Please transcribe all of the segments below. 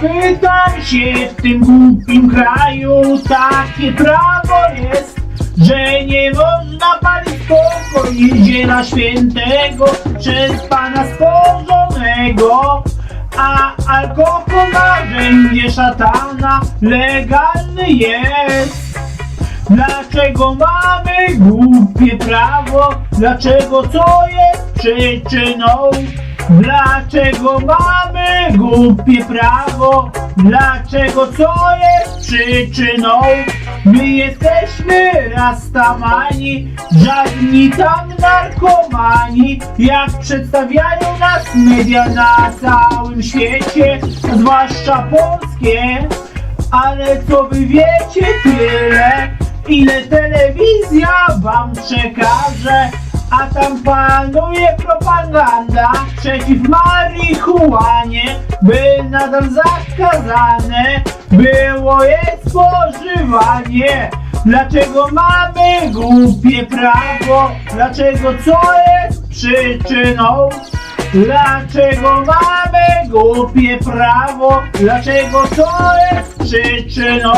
pytam się w tym głupim kraju takie prawo jest, że nie można palić spokojnie ziela świętego przez Pana stworzonego. A alkohol narzędzie szatana legalny jest. Dlaczego mamy głupie prawo? Dlaczego co jest przyczyną? Dlaczego mamy głupie prawo? Dlaczego co jest przyczyną? My jesteśmy rastamani, żadni tam narkomani, jak przedstawiają nas media na całym świecie, zwłaszcza polskie. Ale co wy wiecie tyle, ile telewizja wam przekaże, a tam panuje propaganda przeciw marihuanie, by nadal zakazane było jej spożywanie. Dlaczego mamy głupie prawo? Dlaczego co jest przyczyną? Dlaczego mamy głupie prawo? Dlaczego co jest przyczyną?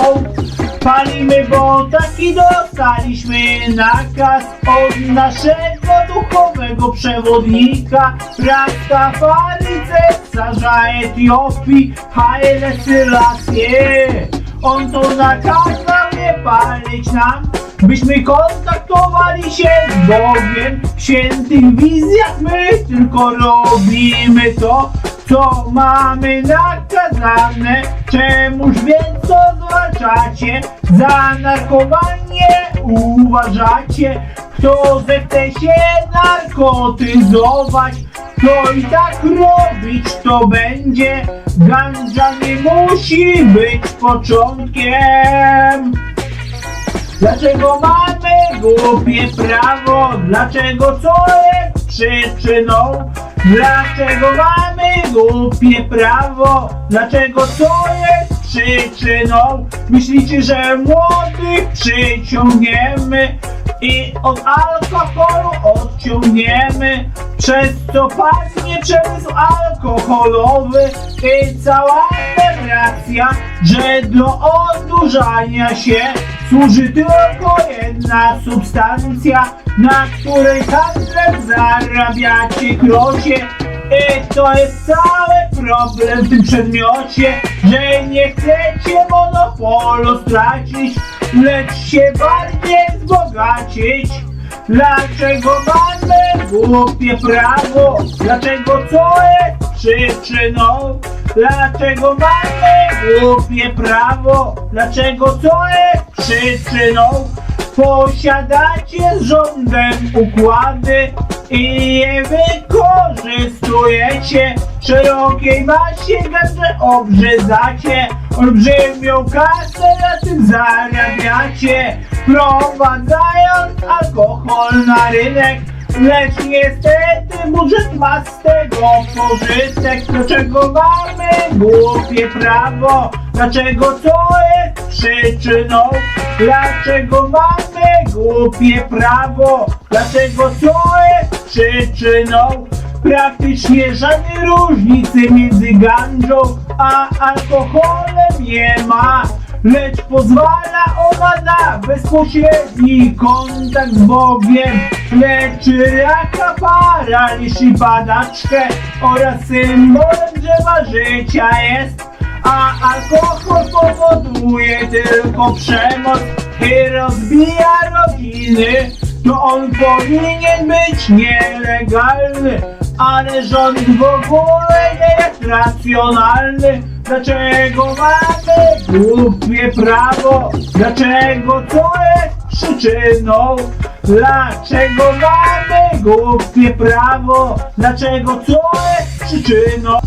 Palimy, bo taki dostaliśmy nakaz od naszego duchowego przewodnika Rastafari cesarza Etiopii Haile Selassie On to nakazał nie palić nam Byśmy kontaktowali się z Bogiem. W świętych wizjach my tylko robimy to Co mamy nakazane. Czemuż więc to zwalczacie Za narkowanie uważacie Kto zechce się narkotyzować To i tak robić to będzie Ganja nie musi być początkiem Dlaczego mamy głupie prawo? Dlaczego co jest przyczyną? Dlaczego mamy głupie prawo? Dlaczego co jest przyczyną? Myślicie, że młodych przyciągniemy i od alkoholu odciągniemy? Przez co padnie przemysł alkoholowy i cała narracja, że do odurzania się służy tylko jedna substancja, na której handlem zarabiacie krocie. I to jest cały problem w tym przedmiocie, że nie chcecie monopolu stracić, lecz się bardziej wzbogacić. Dlaczego mamy głupie prawo? Dlaczego co jest przyczyną? Dlaczego mamy głupie prawo? Dlaczego co jest przyczyną? Posiadacie z rządem układy i je wykorzystujecie. Szerokiej masie gęże obrzezacie, olbrzymią kasę na tym zarabiacie, wprowadzając alkohol na rynek. Lecz niestety budżet ma z tego pożytek Dlaczego mamy głupie prawo? Dlaczego co jest przyczyną? Dlaczego mamy głupie prawo? Dlaczego co jest przyczyną? Praktycznie żadnej różnicy między ganżą a alkoholem nie ma Lecz pozwala ona na bezpośredni kontakt z Bogiem. Leczy raka, paraliż i padaczkę Oraz symbolem drzewa życia jest? A alkohol powoduje tylko przemoc I rozbija rodziny To on powinien być nielegalny ale rząd w ogóle nie jest racjonalny Dlaczego mamy głupie prawo? Dlaczego co jest przyczyną? Dlaczego mamy głupie prawo? Dlaczego co jest przyczyną?